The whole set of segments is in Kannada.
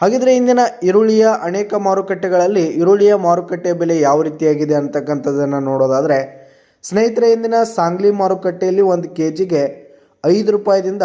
ಹಾಗಿದ್ರೆ ಇಂದಿನ ಈರುಳ್ಳಿಯ ಅನೇಕ ಮಾರುಕಟ್ಟೆಗಳಲ್ಲಿ ಈರುಳ್ಳಿಯ ಮಾರುಕಟ್ಟೆ ಬೆಲೆ ಯಾವ ರೀತಿಯಾಗಿದೆ ಅಂತಕ್ಕಂಥದ್ದನ್ನು ನೋಡೋದಾದರೆ, ಸ್ನೇಹಿತರೆ, ಇಂದಿನ ಸಾಂಗ್ಲಿ ಮಾರುಕಟ್ಟೆಯಲ್ಲಿ ಒಂದು ಕೆ ಜಿಗೆ ಐದು ರೂಪಾಯಿದಿಂದ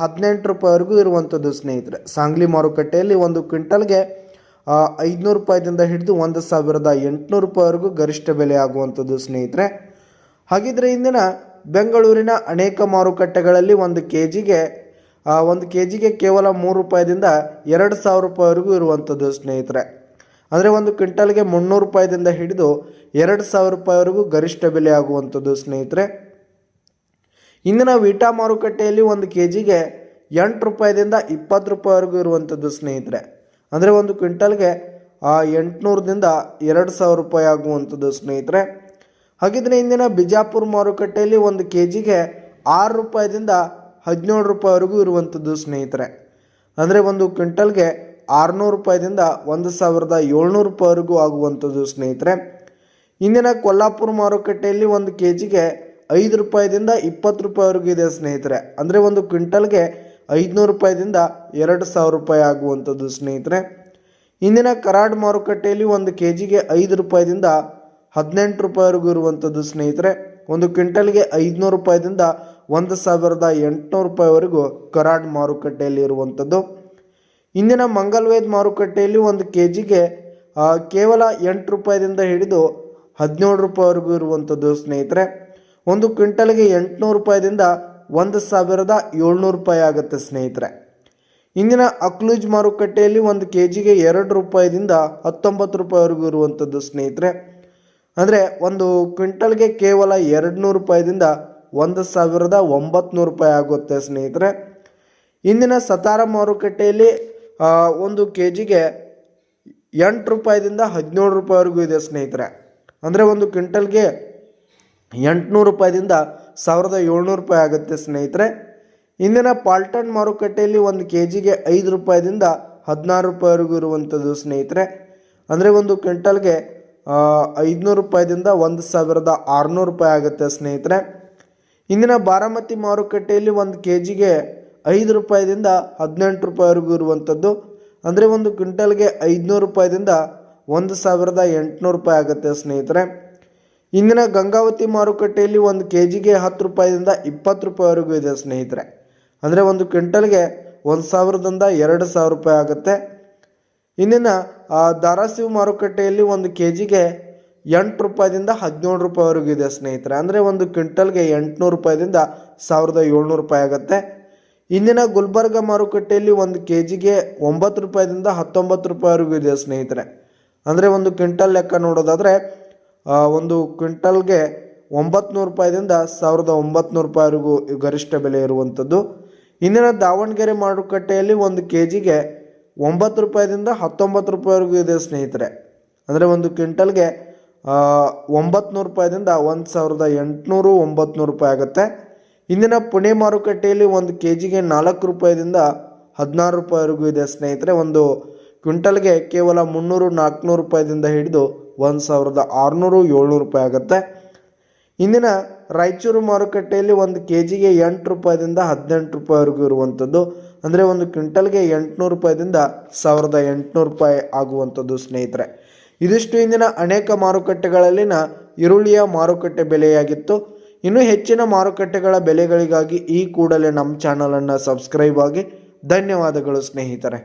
ಹದಿನೆಂಟು ರೂಪಾಯಿವರೆಗೂ ಇರುವಂಥದ್ದು ಸ್ನೇಹಿತರೆ. ಸಾಂಗ್ಲಿ ಮಾರುಕಟ್ಟೆಯಲ್ಲಿ ಒಂದು ಕ್ವಿಂಟಲ್ಗೆ ಐದುನೂರು ರೂಪಾಯಿದಿಂದ ಹಿಡಿದು ಒಂದು ಸಾವಿರದ ಎಂಟುನೂರು ರೂಪಾಯಿವರೆಗೂ ಗರಿಷ್ಠ ಬೆಲೆ ಆಗುವಂಥದ್ದು ಸ್ನೇಹಿತರೆ. ಹಾಗಿದ್ರೆ ಇಂದಿನ ಬೆಂಗಳೂರಿನ ಅನೇಕ ಮಾರುಕಟ್ಟೆಗಳಲ್ಲಿ ಒಂದು ಕೆ ಜಿಗೆ ಒಂದು ಕೆ ಜಿಗೆ ಕೇವಲ ಮೂರು ರೂಪಾಯಿದಿಂದ ಎರಡು ಸಾವಿರ ರೂಪಾಯಿವರೆಗೂ ಇರುವಂಥದ್ದು, ಸ್ನೇಹಿತರೆ. ಅಂದರೆ ಒಂದು ಕ್ವಿಂಟಲ್ಗೆ ಮುನ್ನೂರು ರೂಪಾಯಿದಿಂದ ಹಿಡಿದು ಎರಡು ಸಾವಿರ ರೂಪಾಯಿವರೆಗೂ ಗರಿಷ್ಠ ಬೆಲೆ ಆಗುವಂಥದ್ದು, ಸ್ನೇಹಿತರೆ. ಇಂದಿನ ವೀಟಾ ಮಾರುಕಟ್ಟೆಯಲ್ಲಿ ಒಂದು ಕೆ ಜಿಗೆ ಎಂಟು ರೂಪಾಯಿದಿಂದ ಇಪ್ಪತ್ತು ರೂಪಾಯಿವರೆಗೂ ಇರುವಂಥದ್ದು, ಸ್ನೇಹಿತರೆ. ಅಂದರೆ ಒಂದು ಕ್ವಿಂಟಲ್ಗೆ ಎಂಟುನೂರದಿಂದ ಎರಡು ಸಾವಿರ ರೂಪಾಯಿ ಆಗುವಂಥದ್ದು, ಸ್ನೇಹಿತರೆ. ಹಾಗಿದ್ರೆ ಇಂದಿನ ಬಿಜಾಪುರ ಮಾರುಕಟ್ಟೆಯಲ್ಲಿ ಒಂದು ಕೆ ಜಿಗೆ ಆರು ರೂಪಾಯಿದಿಂದ ಹದಿನೇಳು ರೂಪಾಯಿವರೆಗೂ ಇರುವಂಥದ್ದು ಸ್ನೇಹಿತರೆ. ಅಂದರೆ ಒಂದು ಕ್ವಿಂಟಲ್ಗೆ ಆರುನೂರು ರೂಪಾಯಿದಿಂದ ಒಂದು ಸಾವಿರದ ಏಳ್ನೂರು ರೂಪಾಯಿವರೆಗೂ ಆಗುವಂಥದ್ದು ಸ್ನೇಹಿತರೆ. ಇಂದಿನ ಕೊಲ್ಲಾಪುರ ಮಾರುಕಟ್ಟೆಯಲ್ಲಿ ಒಂದು ಕೆ ಜಿಗೆ ಐದು ರೂಪಾಯಿದಿಂದ ಇಪ್ಪತ್ತು ರೂಪಾಯಿವರೆಗೂ ಇದೆ ಸ್ನೇಹಿತರೆ. ಅಂದರೆ ಒಂದು ಕ್ವಿಂಟಲ್ಗೆ ಐದುನೂರು ರೂಪಾಯಿದಿಂದ ಎರಡು ಸಾವಿರ ರೂಪಾಯಿ ಆಗುವಂಥದ್ದು ಸ್ನೇಹಿತರೆ. ಇಂದಿನ ಕರಾಡ್ ಮಾರುಕಟ್ಟೆಯಲ್ಲಿ ಒಂದು ಕೆ ಜಿಗೆ ಐದು ರೂಪಾಯಿದಿಂದ ಹದಿನೆಂಟು ರೂಪಾಯಿವರೆಗೂ ಇರುವಂಥದ್ದು ಸ್ನೇಹಿತರೆ. ಒಂದು ಕ್ವಿಂಟಲ್ಗೆ ಐದುನೂರು ರೂಪಾಯಿದಿಂದ ಒಂದು ಸಾವಿರದ ಎಂಟುನೂರು ರೂಪಾಯಿವರೆಗೂ ಕರಾಡ್ ಮಾರುಕಟ್ಟೆಯಲ್ಲಿ ಇರುವಂಥದ್ದು. ಇಂದಿನ ಮಂಗಲ್ವೇದ್ ಮಾರುಕಟ್ಟೆಯಲ್ಲಿ ಒಂದು ಕೆ ಜಿಗೆ ಕೇವಲ ಎಂಟು ರೂಪಾಯಿದಿಂದ ಹಿಡಿದು ಹದಿನೇಳು ರೂಪಾಯಿವರೆಗೂ ಇರುವಂಥದ್ದು ಸ್ನೇಹಿತರೆ. ಒಂದು ಕ್ವಿಂಟಲ್ಗೆ ಎಂಟುನೂರು ರೂಪಾಯಿದಿಂದ ಒಂದು ಸಾವಿರದ ಏಳ್ನೂರು ರೂಪಾಯಿ ಆಗುತ್ತೆ ಸ್ನೇಹಿತರೆ. ಇಂದಿನ ಅಕ್ಲೂಜ್ ಮಾರುಕಟ್ಟೆಯಲ್ಲಿ ಒಂದು ಕೆ ಜಿಗೆ ಎರಡು ರೂಪಾಯಿದಿಂದ ಹತ್ತೊಂಬತ್ತು ರೂಪಾಯಿವರೆಗೂ ಇರುವಂಥದ್ದು ಸ್ನೇಹಿತರೆ. ಅಂದರೆ ಒಂದು ಕ್ವಿಂಟಲ್ಗೆ ಕೇವಲ ಎರಡು ನೂರು ರೂಪಾಯಿದಿಂದ ಒಂದು ಸಾವಿರದ ಒಂಬತ್ತು ರೂಪಾಯಿ ಆಗುತ್ತೆ, ಸ್ನೇಹಿತರೆ. ಇಂದಿನ ಸತಾರ ಮಾರುಕಟ್ಟೆಯಲ್ಲಿ ಒಂದು ಕೆ ಜಿಗೆ ಎಂಟು ರೂಪಾಯಿದಿಂದ ಹದಿನೇಳು ರೂಪಾಯಿವರೆಗೂ ಇದೆ, ಸ್ನೇಹಿತರೆ. ಅಂದರೆ ಒಂದು ಕ್ವಿಂಟಲ್ಗೆ ಎಂಟುನೂರು ರೂಪಾಯಿದಿಂದ ಸಾವಿರದ ಏಳ್ನೂರು ರೂಪಾಯಿ ಆಗುತ್ತೆ, ಸ್ನೇಹಿತರೆ. ಇಂದಿನ ಪಾಲ್ಟನ್ ಮಾರುಕಟ್ಟೆಯಲ್ಲಿ ಒಂದು ಕೆ ಜಿಗೆ ಐದು ರೂಪಾಯಿದಿಂದ ಹದಿನಾರು ರೂಪಾಯಿವರೆಗೂ ಇರುವಂಥದ್ದು, ಸ್ನೇಹಿತರೆ. ಅಂದರೆ ಒಂದು ಕ್ವಿಂಟಲ್ಗೆ ಐದುನೂರು ರೂಪಾಯಿದಿಂದ ಒಂದು ಸಾವಿರದ ಆರುನೂರು ರೂಪಾಯಿ ಆಗುತ್ತೆ, ಸ್ನೇಹಿತರೆ. ಇಂದಿನ ಬಾರಾಮತಿ ಮಾರುಕಟ್ಟೆಯಲ್ಲಿ ಒಂದು ಕೆ ಜಿಗೆ ಐದು ರೂಪಾಯಿದಿಂದ ಹದಿನೆಂಟು ರೂಪಾಯಿವರೆಗೂ ಇರುವಂಥದ್ದು. ಅಂದರೆ ಒಂದು ಕ್ವಿಂಟಲ್ಗೆ ಐದುನೂರು ರೂಪಾಯಿದಿಂದ ಒಂದು ಸಾವಿರದ ಎಂಟುನೂರು ರೂಪಾಯಿ ಆಗುತ್ತೆ ಸ್ನೇಹಿತರೆ. ಇಂದಿನ ಗಂಗಾವತಿ ಮಾರುಕಟ್ಟೆಯಲ್ಲಿ ಒಂದು ಕೆ ಜಿಗೆ ಹತ್ತು ರೂಪಾಯಿದಿಂದ ಇಪ್ಪತ್ತು ರೂಪಾಯಿವರೆಗೂ ಇದೆ ಸ್ನೇಹಿತರೆ. ಅಂದರೆ ಒಂದು ಕ್ವಿಂಟಲ್ಗೆ ಒಂದು ಸಾವಿರದಿಂದ ಎರಡು ಸಾವಿರ ರೂಪಾಯಿ ಆಗುತ್ತೆ. ಇಂದಿನ ಆ, ಧಾರಾಸಿವ್ ಮಾರುಕಟ್ಟೆಯಲ್ಲಿ ಒಂದು ಕೆ ಜಿಗೆ ಎಂಟು ರೂಪಾಯಿದಿಂದ ಹದಿನೇಳು ರೂಪಾಯಿವರೆಗೂ ಇದೆ ಸ್ನೇಹಿತರೆ. ಅಂದರೆ ಒಂದು ಕ್ವಿಂಟಲ್ಗೆ ಎಂಟುನೂರು ರೂಪಾಯಿದಿಂದ ಸಾವಿರದ ಏಳ್ನೂರು ರೂಪಾಯಿ ಆಗುತ್ತೆ. ಇಂದಿನ ಗುಲ್ಬರ್ಗ ಮಾರುಕಟ್ಟೆಯಲ್ಲಿ ಒಂದು ಕೆ ಜಿಗೆ ಒಂಬತ್ತು ರೂಪಾಯಿದಿಂದ ಹತ್ತೊಂಬತ್ತು ರೂಪಾಯಿವರೆಗೂ ಇದೆ ಸ್ನೇಹಿತರೆ. ಅಂದರೆ ಒಂದು ಕ್ವಿಂಟಲ್ ಲೆಕ್ಕ ನೋಡೋದಾದರೆ ಒಂದು ಕ್ವಿಂಟಲ್ಗೆ ಒಂಬತ್ತು ರೂಪಾಯಿದಿಂದ ಸಾವಿರದ ಒಂಬತ್ತು ರೂಪಾಯಿವರೆಗೂ ಗರಿಷ್ಠ ಬೆಲೆ ಇರುವಂಥದ್ದು. ಇಂದಿನ ದಾವಣಗೆರೆ ಮಾರುಕಟ್ಟೆಯಲ್ಲಿ ಒಂದು ಕೆ ಜಿಗೆ ಒಂಬತ್ತು ರೂಪಾಯಿದಿಂದ ಹತ್ತೊಂಬತ್ತು ರೂಪಾಯಿವರೆಗೂ ಇದೆ ಸ್ನೇಹಿತರೆ. ಅಂದರೆ ಒಂದು ಕ್ವಿಂಟಲ್ಗೆ ಒಂಬತ್ತು ರೂಪಾಯಿದಿಂದ ಒಂದು ಸಾವಿರದ ಎಂಟುನೂರು ಒಂಬತ್ತು ರೂಪಾಯಿ ಆಗುತ್ತೆ. ಇಂದಿನ ಪುಣೆ ಮಾರುಕಟ್ಟೆಯಲ್ಲಿ ಒಂದು ಕೆ ಜಿಗೆ ನಾಲ್ಕು ರೂಪಾಯಿದಿಂದ ಹದಿನಾರು ರೂಪಾಯಿವರೆಗೂ ಇದೆ ಸ್ನೇಹಿತರೆ. ಒಂದು ಕ್ವಿಂಟಲ್ಗೆ ಕೇವಲ ಮುನ್ನೂರು, ನಾಲ್ಕುನೂರು ರೂಪಾಯಿದಿಂದ ಹಿಡಿದು ಒಂದು ಸಾವಿರದ ಆರುನೂರು, ಏಳ್ನೂರು ರೂಪಾಯಿ ಆಗುತ್ತೆ. ಇಂದಿನ ರಾಯಚೂರು ಮಾರುಕಟ್ಟೆಯಲ್ಲಿ ಒಂದು ಕೆ ಜಿಗೆ ಎಂಟು ರೂಪಾಯಿದಿಂದ ಹದಿನೆಂಟು ರೂಪಾಯಿವರೆಗೂ ಇರುವಂಥದ್ದು. ಅಂದರೆ ಒಂದು ಕ್ವಿಂಟಲ್ಗೆ ಎಂಟುನೂರು ರೂಪಾಯಿದಿಂದ ಸಾವಿರದ ಎಂಟುನೂರು ರೂಪಾಯಿ ಆಗುವಂಥದ್ದು ಸ್ನೇಹಿತರೆ. ಇದಿಷ್ಟು ಇಂದಿನ ಅನೇಕ ಮಾರುಕಟ್ಟೆಗಳಲ್ಲಿನ ಈರುಳ್ಳಿಯ ಮಾರುಕಟ್ಟೆ ಬೆಲೆಯಾಗಿತ್ತು. ಇನ್ನೂ ಹೆಚ್ಚಿನ ಮಾರುಕಟ್ಟೆಗಳ ಬೆಲೆಗಳಿಗಾಗಿ ಈ ಕೂಡಲೇ ನಮ್ಮ ಚಾನಲನ್ನು ಸಬ್ಸ್ಕ್ರೈಬ್ ಆಗಿ ಧನ್ಯವಾದಗಳು ಸ್ನೇಹಿತರೆ.